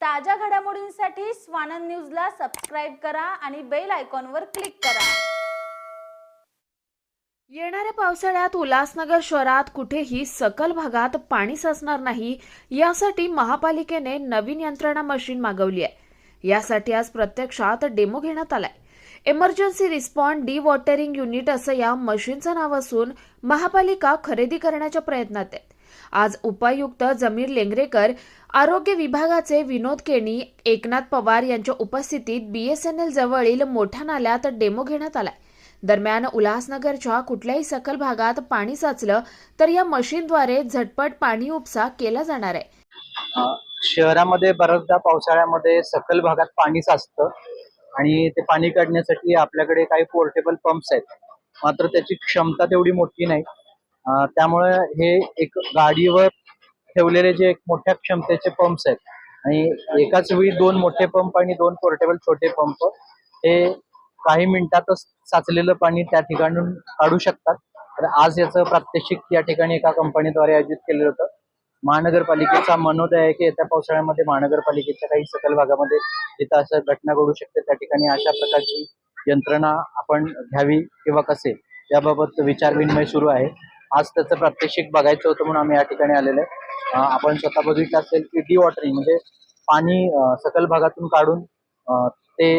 ताज्या घडामोडींसाठी स्वानंद न्यूजला सबस्क्राईब करा आणि बेल आयकॉनवर क्लिक करा. येणाऱ्या पावसाळ्यात उल्हासनगर शहरात कुठेही सकल भागात पाणी साचणार नाही यासाठी महापालिकेने नवीन यंत्रणा मशीन मागवली आहे. यासाठी आज प्रत्यक्षात डेमो घेण्यात आलाय. Emergency respond dewatering unit असं या मशीनचं नाव असून महापालिका खरेदी करण्याच्या प्रयत्नात आहे. आज उपायुक्त जमीर लेंगरेकर आरोग्य विभागाचे विनोद केणी एकनाथ पवार यांच्या उपस्थितीत बीएसएनएल जवळील मोठ्या नाल्यात डेमो घेण्यात आलाय. दरम्यान उल्हासनगरच्या कुठल्याही सखल भागात पाणी साचलं तर या मशीनद्वारे झटपट पाणी उपसा केला जाणार आहे. शहरामध्ये बऱ्याचदा पावसाळ्यामध्ये सखल भागात पाणी साचतं आणि ते पाणी काढण्यासाठी आपल्याकडे काही पोर्टेबल पंप्स आहेत. मात्र त्याची क्षमता तेवढी मोठी नाही. त्यामुळे हे एक गाडीवर ठेवलेले जे एक मोठ्या क्षमतेचे पंप्स आहेत आणि एकाच वेळी दोन मोठे पंप आणि दोन पोर्टेबल छोटे पंप हे काही मिनिटातच साचलेलं पाणी त्या ठिकाणून काढू शकतात. तर आज याचं प्रात्यक्षिक या ठिकाणी एका कंपनीद्वारे आयोजित केलेलं होतं. महानगरपालिकेचा मनोदय आहे की येत्या पावसाळ्यामध्ये महानगरपालिकेच्या काही सकल भागामध्ये जिथं असं घटना घडू शकते. त्या ठिकाणी अशा प्रकारची यंत्रणा आपण घ्यावी किंवा कसे? याबाबत विचारविनिमय सुरू आहे. आज त्याचं प्रात्यक्षिक बघायचं होतं म्हणून आम्ही या ठिकाणी आलेलो आहे. आपण स्वतः बघितलं असेल की डी वॉटरिंग म्हणजे पाणी सकल भागातून काढून ते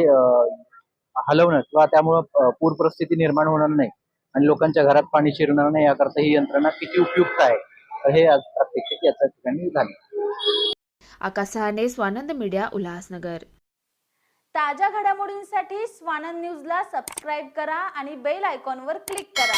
हलवणं किंवा त्यामुळं पूर परिस्थिती निर्माण होणार नाही आणि लोकांच्या घरात पाणी शिरणार नाही याकरता ही यंत्रणा किती उपयुक्त आहे हे आज प्रात्यक्षिक याच्या ठिकाणी झाले. आकाश सहाने स्वानंद मीडिया उल्हासनगर. ताज्या घडामोडींसाठी स्वानंद न्यूजला सबस्क्राईब करा आणि बेल आयकॉनवर क्लिक करा.